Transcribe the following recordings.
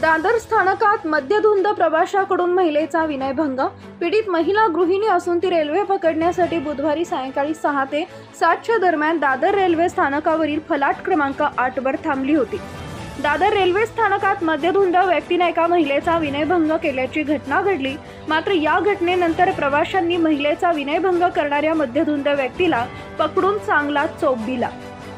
दादर स्थानकात मद्यधुंद प्रवाशाकडून महिलेचा विनयभंग. पीडित महिला गृहिणी असून ती रेल्वे पकडण्यासाठी बुधवारी सायंकाळी सहा ते सातच्या दरम्यान दादर रेल्वे स्थानकावरील फलाट क्रमांक आठवर थांबली होती. दादर रेल्वे स्थानकात मद्यधुंद व्यक्तीने एका महिलेचा विनयभंग केल्याची घटना घडली. मात्र या घटनेनंतर प्रवाशांनी महिलेचा विनयभंग करणाऱ्या मद्यधुंद व्यक्तीला पकडून चांगला चोप दिला.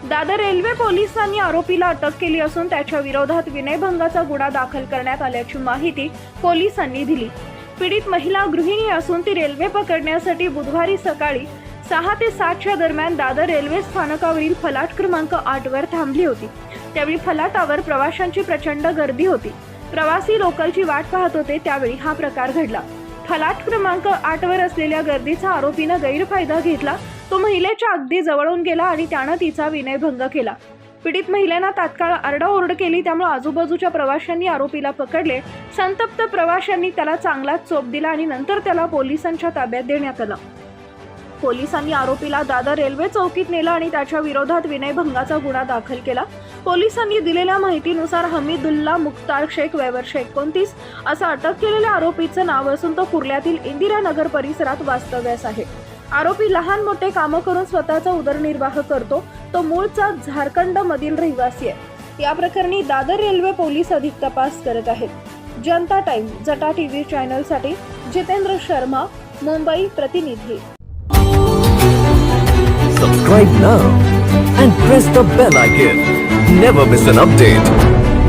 दादर रेल्वे पोलिसांनी आरोपीला अटक केली असून त्याच्या विरोधात विनयभंगाचा गुन्हा दाखल करण्यात आल्याची माहिती पोलिसांनी दिली. पीडित महिला गृहिणी असून ती रेल्वे पकडण्यासाठी बुधवारी सकाळी सहा ते सातच्या दरम्यान दादर रेल्वे स्थानकावरील फलाट क्रमांक आठवर थांबली होती. त्यावेळी फलाटावर प्रवाशांची प्रचंड गर्दी होती. प्रवासी लोकलची वाट पाहत होते त्यावेळी हा प्रकार घडला. फलाट क्रमांक आठवर असलेल्या गर्दीचा आरोपीनं गैरफायदा घेतला तो महिलेच्या अगदी जवळून गेला आणि त्यानं तिचा विनयभंग केला. पीडित महिलेनं तात्काळ आरडाओरड केली त्यामुळे आजूबाजूच्या प्रवाशांनी आरोपीला पकडले. संतप्त प्रवाशांनी त्याला चांगलाच चोप दिला आणि नंतर त्याला पोलिसांच्या ताब्यात देण्यात आलं. पोलिसांनी आरोपीला दादर रेल्वे चौकीत नेलं आणि त्याच्या विरोधात विनयभंगाचा गुन्हा दाखल केला. पोलिसांनी दिलेल्या माहितीनुसार हमीदुल्ला मुख्तार शेख वैवर्ष एकोणतीस असं अटक केलेल्या आरोपीचं नाव असून तो कुर्ल्यातील इंदिरानगर परिसरात वास्तव्यास आहे. आरोपी लहान मोठे कामं करून स्वतःचा उदरनिर्वाह करतो तो मूळचा झारखंड मधील रहिवासी आहे या प्रकरणी दादर रेल्वे पोलीस अधिक तपास करत आहेत जनता टाइम जटा टीव्ही चॅनलसाठी जितेंद्र शर्मा मुंबई प्रतिनिधी Subscribe now and press the bell icon. Never miss an update.